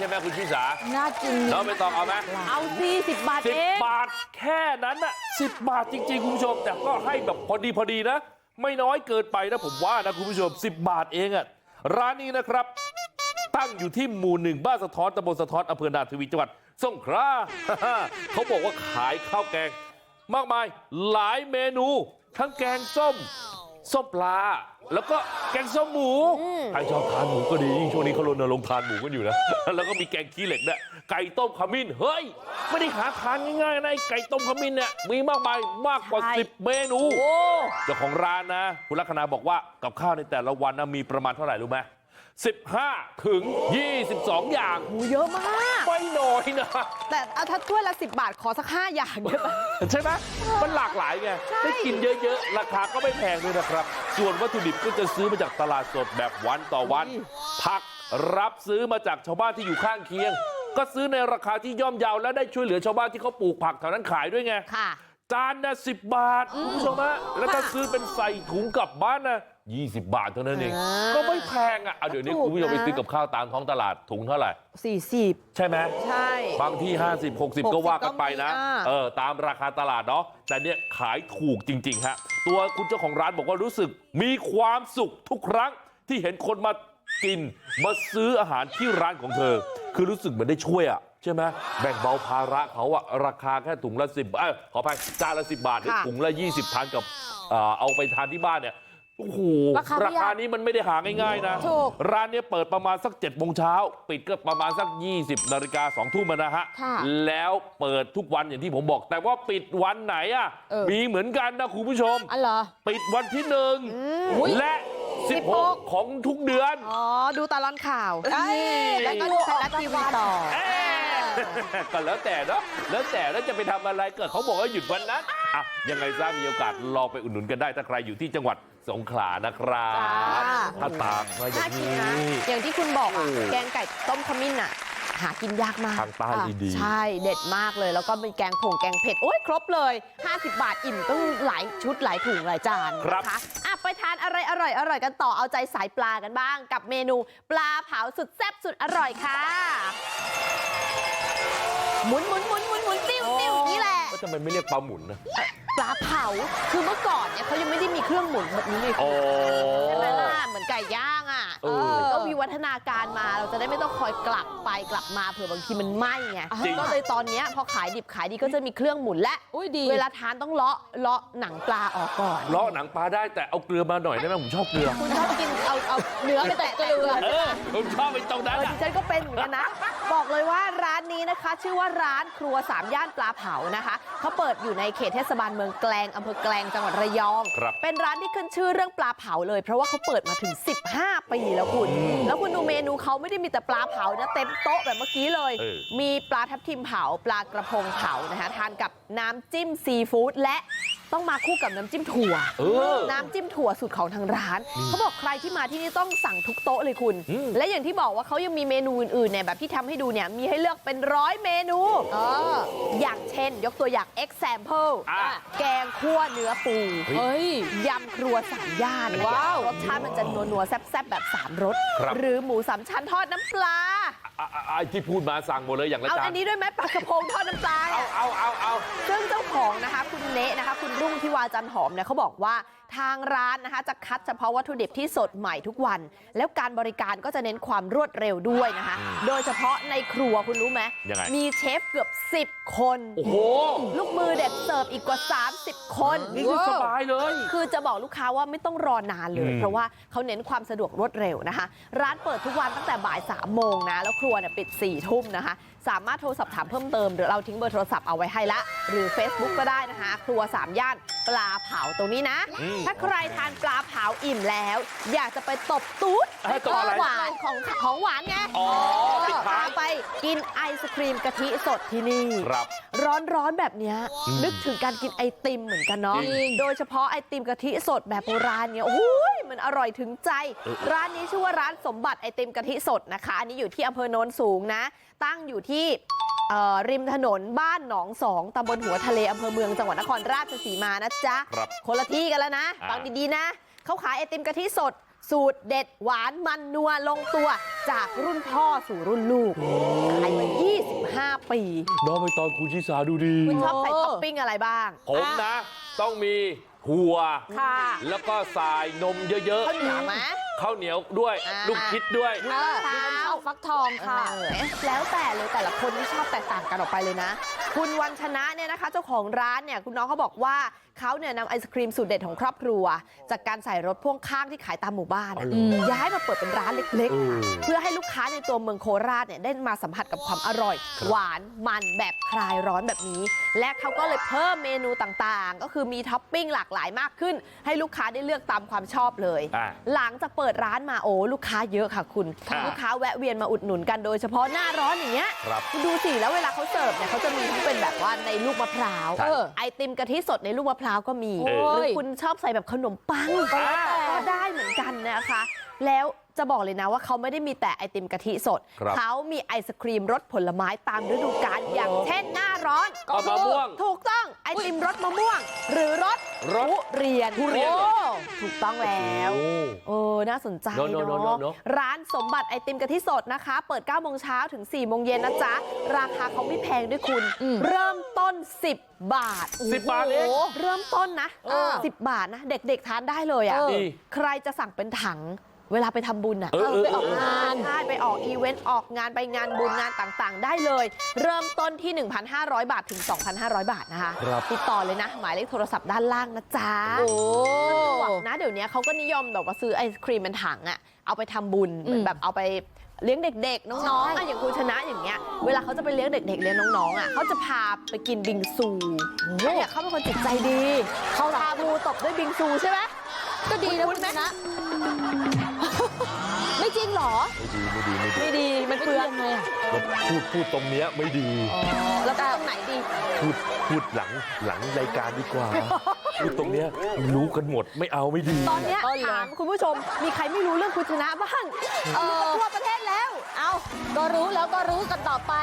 จ๋าน่ากินน้องไม่ต้องเอาไหมเอาสิสิบบาทสิบเองบาทแค่นั้นน่ะสิบบาทจริง ๆ คุณผู้ชม แต่ก็ให้แบบพอดีพอดีนะ ไม่น้อยเกินไปนะผมว่านะคุณผู้ชม 10 บาทเองอะร้านนี้นะครับ ตั้งอยู่ที่หมู่หนึ่งบ้านสะท้อนตำบลสะท้อนอำเภอนาทวีจังหวัดสงขลาเขาบอกว่าขายข้าวแกง มากมายหลายเมนู ทั้งแกงส้ม ส้มปลาแล้วก็แกงส้มหมูใครชอบทานหมูก็ดียิ่งช่วงนี้เขารณรงค์ทานหมูกันอยู่นะแล้วก็มีแกงขี้เหล็กด้วยไก่ต้มขมิ้นเฮ้ยไม่ได้หาทานง่ายๆนะไอ้ไก่ต้มขมิ้นเนี่ยมีมากมายมากกว่า 10 เมนูโอ้เจ้าของร้านนะคุณลักษณาบอกว่ากับข้าวในแต่ละวันนะมีประมาณเท่าไหร่รู้ไหม 15 ถึง 22 อย่างโหเยอะมาก ไม่น้อยนะ แต่เอาถ้าถ้วยละสิบบาทขอสักห้าอย่างได้ปะ ใช่ไหมมันหลากหลายไง ใช่ ได้กินเยอะๆ ราคาก็ไม่แพงด้วยนะครับ ส่วนวัตถุดิบก็จะซื้อมาจากตลาดสดแบบวันต่อวัน ผักรับซื้อมาจากชาวบ้านที่อยู่ข้างเคียง ก็ซื้อในราคาที่ย่อมเยาวและได้ช่วยเหลือชาวบ้านที่เขาปลูกผักแถวนั้นขายด้วยไง ค่ะ จานนะสิบบาทคุณผู้ชมฮะแล้วถ้าซื้อเป็นใส่ถุงกลับบ้านนะ 20บาทเท่านั้นเองอ่าก็ไม่แพงอะเอาเดี๋ยวนี้ก็ถูกคุณผู้ชมไปนะซื้อกับข้าวตามท้องตลาดถุงเท่าไหร่สี่สิบใช่ไหมใช่บางที่50 60ก็ว่ากันไปนะก็มีอ่าเออตามราคาตลาดเนาะแต่เนี่ยขายถูกจริงๆฮะตัวคุณเจ้าของร้านบอกว่ารู้สึกมีความสุขทุกครั้งที่เห็นคนมากินมาซื้ออาหารที่ร้านของเธอ คือรู้สึกเหมือนได้ช่วยอะใช่ไหมแบ่งเบาภาระเขาอะราคาแค่ถุงละสิบเอยขออภัยจานละสิบาทหรือค่ะถุงละ20ทานกับเอ่อเอาไปทานที่บ้านเนี่ย โอ้โหราคาประหยัดราคานี้มันไม่ได้หาง่ายๆนะถูกร้านเนี้ยเปิดประมาณสัก7จ็ดโมงเช้าปิดก็ประมาณสัก20นาฬิกาสองทุ่มอะนะฮะค่ะแล้วเปิดทุกวันอย่างที่ผมบอกแต่ว่าปิดวันไหนอะเออมีเหมือนกันนะคุณผู้ชมอ๋อเหรอปิดวันที่หนึ่งมและ16 16ของทุกเดือนอ๋อดูตลอดข่าวเอ้ยแล้วก็ดูไทยรัฐทีวีต่อเอ๊ะ ก็แล้วแต่เนาะแล้วแต่แล้วจะไปทำอะไรก็เขาบอกว่าหยุดวันนั้นอะยังไงซะมีโอกาสลองไปอุดหนุนกันได้ถ้าใครอยู่ที่จังหวัดสงขลานะครับจ้าถ้าตามมาอย่าน่างกินนี้นะอย่างที่คุณบอกอะโอ้แกงไก่ต้มขมิ้นอะหากินยากมากทางใต้นี่ดีใช่เด็ดมากเลย แล้วก็เป็นแกงผงแกงเผ็ดโอ้ยครบเลย 50 บาทอิ่มต้องหลายชุดหลายถุงหลายจานครับนะคะอะไปทานอะไรอร่อยอร่อยกันต่อเอาใจสายปลากันบ้าง กับเมนูปลาเผาสุดแซ่บสุดอร่อยค่ะ หมุนหมุนหมุนหมุนหมุนติ้วติ้วอย่างนี้แหละ ก็ทำไมไม่เรียกปลาหมุนนะปลาเผา คือเมื่อก่อนเนี่ยเขายังไม่ได้มีเครื่องหมุนแบบนี้เลยอ๋อ ใช่ไหมล่ะเหมือนไก่ย่างอะเออ มันก็วิวัฒนาการมาเราจะได้ไม่ต้องคอยกลับไปกลับมาเผื่อบางทีมันไหม้ไงจริงก็เลยตอนเนี้ยพอขายดิบขายดีก็จะมีเครื่องหมุนและอุ้ยดีเวลาทานต้องเลาะเลาะหนังปลาออกก่อนเลาะหนังปลาได้แต่เอาเกลือมาหน่อยได้ไหมผมชอบเกลือคุณชอบกินเอาเอาเนื้อไปแตะเกลือเออผมชอบไปตรงเอนั้นออะดิฉันก็เป็นเหมือนกันนะบอกเลยว่าร้านนี้นะคะ ชื่อว่าร้านครัวสามย่านปลาเผานะคะเขาเปิดอยู่ในเขตเทศบาลเมืองแกลงอำเภอแกลงจังหวัดระยองครับเป็นร้านที่ขึ้นชื่อเรื่องปลาเผาเลย เพราะว่าเขาเปิดมาถึง 15ปีแล้วคุณแล้วคุณดูเมนูเขาไม่ได้มีแต่ปลาเผานะเต็มโต๊ะแบบเมื่อกี้เลยเออมีปลาทับทิมเผาปลากระพงเผานะคะทานกับน้ำจิ้มซีฟู้ดและ ต้องมาคู่กับน้ำจิ้มถั่วเออน้ำจิ้มถั่วสูตรของทางร้านเขาบอกใครที่มาที่นี่ต้องสั่งทุกโต๊ะเลยคุณอืมและอย่างที่บอกว่าเขายังมีเมนูอื่นๆเนี่ยแบบที่ทำให้ดูเนี่ยมีให้เลือกเป็นร้อยเมนูอย่างเช่น ยกตัวอย่าง example อะแกงคั่วเนื้อปูเฮ้ยยำครัวสามย่านว้าวรสชาติมันจะนัวๆแซ่บๆแบบสามรสครับหรือหมูสามชั้นทอดน้ำปลาอะอะอะ ที่พูดมาสั่งหมดเลยอย่างละเอาจาอันนนี้ด้วยไหมปลากระพงทอดน้ำปลาเอาเนี่ยเอาเอาเอาซึ่งเจ้าของนะคะคุณเนะนะคะ คุณรุ่งทิวาจันหอมเนี่ยเขาบอกว่าทางร้านนะคะจะคัดเฉพาะวัตถุดิบที่สดใหม่ทุกวัน แล้วการบริการก็จะเน้นความรวดเร็วด้วยนะคะ โดยเฉพาะในครัวคุณรู้ไหมยังไงมีเชฟเกือบ 10 คน โอ้โห ลูกมือเด็ดเสิร์ฟอีกกว่า 30 คน นี่คือสบายเลย คือจะบอกลูกค้าว่าไม่ต้องรอนานเลยอืมเพราะว่าเขาเน้นความสะดวกรวดเร็วนะคะ ร้านเปิดทุกวันตั้งแต่บ่าย3ามโมงนะแล้วครัวเนี่ยปิด4ี่ทุ่มนะคะ สามารถโทรสอบถามเพิ่มเติมหรือเราทิ้งเบอร์โทรศัพท์เอาไว้ให้ละหรือ Facebook ก็ได้นะคะ ครัว3ย่านปลาเผาตรงนี้นะอืมถ้าใครทานปลาเผาอิ่มแล้ว อยากจะไปตบตูดเอ้ยตบอะไรหวานของของหวานไงอ๋อปิดท้ายพาไปกินไอศครีมกะทิสดที่นี่ครับร้อนๆแบบเนี้ยนึกถึงการกินไอติมเหมือนกันเนาะจริงโดยเฉพาะไอติมกะทิสดแบบโบราณเนี่ยโอ้ยมันอร่อยถึงใจเออร้านนี้ชื่อว่าร้านสมบัติไอติมกะทิสดนะคะ อันนี้อยู่ที่อำเภอโนนสูงนะ ตั้งอยู่ที่เอ่อริมถนนบ้านหนองสองตำบลหัวทะเลอำเภอเมืองจังหวัดนครราชสีมานะจ๊ะครับคนละที่กันแล้วนะอ่าฟังดีๆนะเขาขายไอติมกะทิสดสูตรเด็ดหวานมันนัวลงตัวจากรุ่นพ่อสู่รุ่นลูกขายมาปีน้องไปตอนคุณชิสาดูดี คุณชอบใส่โอ้ท็อปปิ้งอะไรบ้าง ผมนะ ต้องมี ถั่วค่ะแล้วก็สายนมเยอะข้าวเหนียวไหมๆข้าวเหนียวด้วยอ่าลูกคิดด้วยเออดิฉันชอบฟักทองค่ะเออแล้วแต่เลยแต่ละคนที่ชอบแตกต่างกันออกไปเลยนะ คุณวันชนะเนี่ยนะคะ เจ้าของร้านเนี่ยคุณน้องเขาบอกว่าเขาเนี่ยนำไอศครีมสูตรเด็ดของครอบครัว จากการใส่รถพ่วงข้างที่ขายตามหมู่บ้านอ๋อะอเหรอย้ายมาเปิดเป็นร้านเล็กเอๆอค่ะเพื่อให้ลูกค้าในตัวเมืองโคราชเนี่ยได้มาสัมผัสกับความอร่อย หวานมันแบบคลายร้อนแบบนี้ และเขาก็เลยเพิ่มเมนูต่างๆ ก็คือมีท็อปปิ้งหลากหลายมากขึ้น ให้ลูกค้าได้เลือกตามความชอบเลยอะหลังจากเปิดร้านมาโอ้ลูกค้าเยอะค่ะคุณค่ะลูกค้าแวะเวียนมาอุดหนุนกันโดยเฉพาะหน้าร้อนอย่างเงี้ยครับคุณดูสิแล้วเวลาเขาเสิร์ฟเนี่ยเขาจะมีทั้งเป็นแบบว่าในลูกมะพร้าวใช่เออไอติมกะทิสดในลูกมะพร้าวก็มีเออหรือคุณชอบใส่แบบขนมปังอ่าก็ได้เหมือนกันนะคะ แล้วจะบอกเลยนะว่าเขาไม่ได้มีแต่ไอติมกะทิสดครับเขามีไอศครีมรสผลไม้ตามฤดูกาลอย่างเช่นหน้าร้อนเอามะม่วงถูก ต้องไอติมรสมะม่วง หรือรสรส ทุเรียนทุเรียนเหรอ โอ้ถูกต้องแล้วโอ้ เออน่าสนใจเนอะเนอะเนอะเนาะเนอะ ร้านสมบัติไอติมกะทิสดนะคะ เปิด9โมงเช้าถึง4โมงเย็นนะจ๊ะ ราคาเขาไม่แพงด้วยคุณ อืม เริ่มต้น 10 บาท สิบบาทเองโโหเริ่มต้นนะเออ10บาทนะ เด็กๆทานได้เลยอะเออ ดี ใครจะสั่งเป็นถัง เวลาไปทำบุญอะเออเออไปออกเอองานใช่ไปออกอีเวนต์ออกงานไปงานบุญงานต่างๆได้เลยเริ่มต้นที่1,500บาทถึง 2,500 บาทนะคะครับติดต่อเลยนะ หมายเลขโทรศัพท์ด้านล่างนะจ๊ะโอ้สะดวกนะเดี๋ยวนี้เขาก็นิยมแบบว่าซื้อไอศครีมเป็นถังอะเอาไปทำบุญเหมือนแบบเอาไปเลี้ยงเด็กๆ น้องๆอะอย่างคุณชนะอย่างเงี้ย เวลาเขาจะไปเลี้ยงเด็กๆเลี้ยงน้องๆอะเขาจะพาไปกินบิงซูเนี่ยเขาเป็นคนจิตใจดี เขาพาบูตบด้วยบิงซูใช่ไหมก็ดีนะคุคุณณไหมชนะ ไม่จริงเหรอ ไม่ดีไม่ดีไม่ดีไม่ดีมันเปลืองไงอะแล้วพูดพูดตรงเนี้ยไม่ดีอ๋อแล้วก็ตรงไหนดี พูดพูดหลังหลังรายการดีกว่า พูดตรงเนี้ยรู้กันหมดไม่เอาไม่ดี ตอนเนี้ยเออเหรอถามคุณผู้ชม มีใครไม่รู้เรื่องคุณชนะบ้างเออทั่วประเทศแล้ว เอาก็รู้แล้วก็รู้กันต่อไป